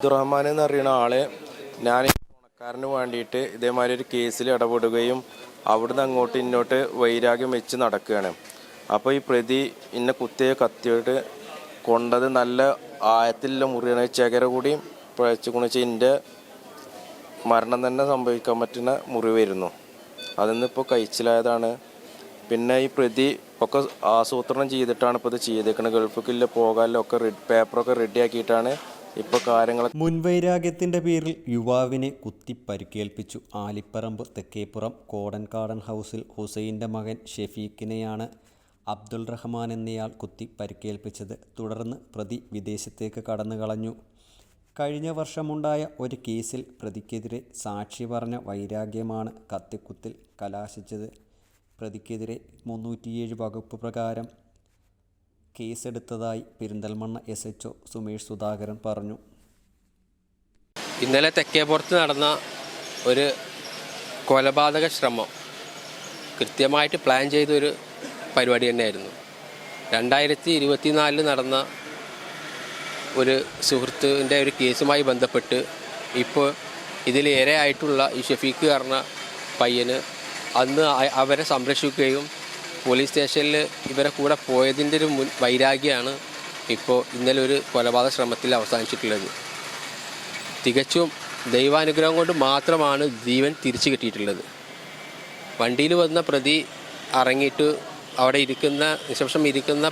അബ്ദുറഹ്മാൻ എന്ന് അറിയുന്ന ആളെ ഞാൻ ഉണക്കാരന് വേണ്ടിയിട്ട് ഇതേമാതിരി ഒരു കേസിൽ ഇടപെടുകയും അവിടുന്ന് അങ്ങോട്ട് ഇങ്ങോട്ട് വൈരാഗ്യം വെച്ച് നടക്കുകയാണ്. അപ്പോൾ ഈ പ്രതി ഇന്ന കുത്തിയെ കത്തിയിട്ട് കൊണ്ടത് നല്ല ആയത്തിലുള്ള മുറിയാണ്. ചകര കൂടി പഴച്ചു കുണിച്ച് എന്റെ മരണം തന്നെ സംഭവിക്കാൻ പറ്റുന്ന മുറിവായിരുന്നു അതിന്നിപ്പോൾ കഴിച്ചിലായതാണ്. പിന്നെ ഈ പ്രതി ഒക്കെ ആസൂത്രണം ചെയ്തിട്ടാണ് ഇപ്പോൾ ഇത് ചെയ്തേക്കുന്നത് ഗൾഫിൽ പോകാനും ഒക്കെ റെഡ് പേപ്പറൊക്കെ റെഡിയാക്കിയിട്ടാണ് ഇപ്പോൾ കാര്യങ്ങൾ മുൻവൈരാഗ്യത്തിന്റെ പേരിൽ യുവാവിനെ കുത്തി പരിക്കേൽപ്പിച്ചു ആലിപ്പറമ്പ് തെക്കേപ്പുറം കോടൻകാടൻ ഹൗസിൽ ഹുസൈന്റെ മകൻ ഷെഫീഖിനെയാണ് അബ്ദുൾ റഹ്മാൻ എന്നയാൾ കുത്തി പരിക്കേൽപ്പിച്ചത് തുടർന്ന് പ്രതി വിദേശത്തേക്ക് കടന്നു കളഞ്ഞു. കഴിഞ്ഞ വർഷമുണ്ടായ ഒരു കേസിൽ പ്രതിക്കെതിരെ സാക്ഷി പറഞ്ഞ വൈരാഗ്യമാണ് കത്തിക്കുത്തിൽ കലാശിച്ചത്. പ്രതിക്കെതിരെ മുന്നൂറ്റിയേഴ് വകുപ്പ് പ്രകാരം കേസെടുത്തതായി Perinthalmanna S H O Sumesh Sudhakaran പറഞ്ഞു. ഇന്നലെ തെക്കേപ്പുറത്ത് നടന്ന ഒരു കൊലപാതക ശ്രമം കൃത്യമായിട്ട് പ്ലാൻ ചെയ്തൊരു പരിപാടി തന്നെയായിരുന്നു. രണ്ടായിരത്തി ഇരുപത്തിനാലിൽ നടന്ന ഒരു സുഹൃത്തിന്റെ ഒരു കേസുമായി ബന്ധപ്പെട്ട് ഇപ്പോൾ ഇതിലേറെ ആയിട്ടുള്ള ഈ ഷെഫീഖ് പറഞ്ഞ പയ്യന് അന്ന് അവരെ സംരക്ഷിക്കുകയും പോലീസ് സ്റ്റേഷനിൽ ഇവരെ കൂടെ പോയതിന്റെ ഒരു മുൻ വൈരാഗ്യമാണ് ഇപ്പോൾ ഇന്നലെ ഒരു കൊലപാതക ശ്രമത്തിൽ അവസാനിച്ചിട്ടുള്ളത്. തികച്ചും ദൈവാനുഗ്രഹം കൊണ്ട് മാത്രമാണ് ജീവൻ തിരിച്ചു കിട്ടിയിട്ടുള്ളത്. വണ്ടിയിൽ വന്ന പ്രതി അറങ്ങിയിട്ട് അവിടെ ഇരിക്കുന്ന നിശംശം ഇരിക്കുന്ന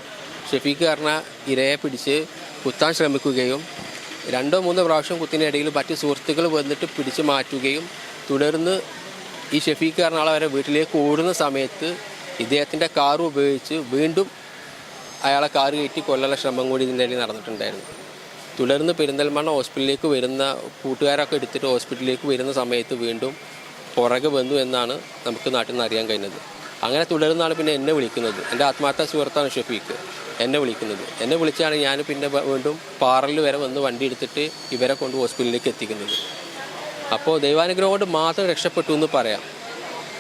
ഷെഫീഖ് കാരണ ഇരയെ പിടിച്ച് കുത്താൻ ശ്രമിക്കുകയും രണ്ടോ മൂന്നോ പ്രാവശ്യം കുത്തിനിടയിൽ മറ്റ് സുഹൃത്തുക്കൾ വന്നിട്ട് പിടിച്ചു മാറ്റുകയും തുടർന്ന് ഈ ഷെഫീഖ് കാരണ ആളെ വരെ വീട്ടിലേക്ക് ഓടുന്ന സമയത്ത് ഇദ്ദേഹത്തിന്റെ കാർ ഉപയോഗിച്ച് വീണ്ടും അയാളെ കാർ കയറ്റി കൊല്ലാനുള്ള ശ്രമം കൂടി ഇതിന്റെ ഇടയിൽ നടന്നിട്ടുണ്ടായിരുന്നു. തുടർന്ന് പെരിന്തൽമണ്ണ ഹോസ്പിറ്റലിലേക്ക് വരുന്ന കൂട്ടുകാരൊക്കെ എടുത്തിട്ട് ഹോസ്പിറ്റലിലേക്ക് വരുന്ന സമയത്ത് വീണ്ടും പുറകെ വന്നു എന്നാണ് നമുക്ക് നാട്ടിൽ നിന്ന് അറിയാൻ കഴിഞ്ഞത്. അങ്ങനെ തുടർന്നാണ് പിന്നെ എന്നെ വിളിക്കുന്നത്. എന്റെ ആത്മാർത്ഥ സുഹൃത്താണ് ഷഫീഖ്. എന്നെ വിളിക്കുന്നത്. എന്നെ വിളിച്ചാണ് ഞാൻ പിന്നെ വീണ്ടും പാറലിൽ വരെ വന്ന് വണ്ടി എടുത്തിട്ട് ഇവരെ കൊണ്ട് ഹോസ്പിറ്റലിലേക്ക് എത്തിക്കുന്നത്. അപ്പോൾ ദൈവാനുഗ്രഹം കൊണ്ട് മാത്രം രക്ഷപ്പെട്ടു എന്ന് പറയാം.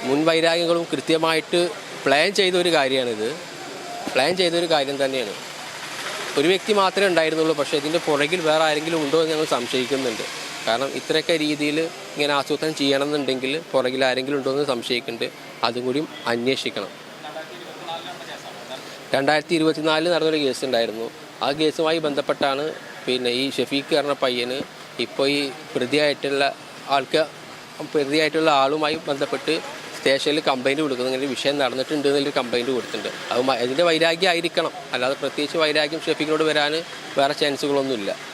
മുൻ വൈരാഗ്യങ്ങളും കൃത്യമായിട്ട് പ്ലാൻ ചെയ്തൊരു കാര്യമാണിത് പ്ലാൻ ചെയ്തൊരു കാര്യം തന്നെയാണ്. ഒരു വ്യക്തി മാത്രമേ ഉണ്ടായിരുന്നുള്ളൂ പക്ഷേ ഇതിന്റെ പുറകിൽ വേറെ ആരെങ്കിലും ഉണ്ടോ എന്ന് ഞങ്ങൾ സംശയിക്കുന്നുണ്ട്. കാരണം ഇത്രയൊക്കെ രീതിയിൽ ഇങ്ങനെ ആസൂത്രണം ചെയ്യണമെന്നുണ്ടെങ്കിൽ പുറകിൽ ആരെങ്കിലും ഉണ്ടോ എന്ന് സംശയിക്കുന്നുണ്ട്. അതും കൂടി അന്വേഷിക്കണം. രണ്ടായിരത്തി ഇരുപത്തിനാലിൽ നടന്നൊരു കേസ് ഉണ്ടായിരുന്നു. ആ കേസുമായി ബന്ധപ്പെട്ടാണ് പിന്നെ ഈ ഷഫീഖ് പറഞ്ഞ പയ്യന് ഇപ്പോൾ ഈ പ്രതിയായിട്ടുള്ള ആൾക്ക് പ്രതിയായിട്ടുള്ള ആളുമായി ബന്ധപ്പെട്ട് സ്റ്റേഷനിൽ കംപ്ലൈന്റ് കൊടുക്കുന്നു. ഇങ്ങനെ വിഷയം നടന്നിട്ടുണ്ട് എന്നൊരു കംപ്ലൈന്റ് കൊടുത്തിട്ടുണ്ട്. അത് അതിന്റെ വൈരാഗ്യം ആയിരിക്കണം അല്ലാതെ പ്രത്യേകിച്ച് വൈരാഗ്യം ഷെഫിങ്ങിനോട് വരാൻ വേറെ ചാൻസുകളൊന്നുമില്ല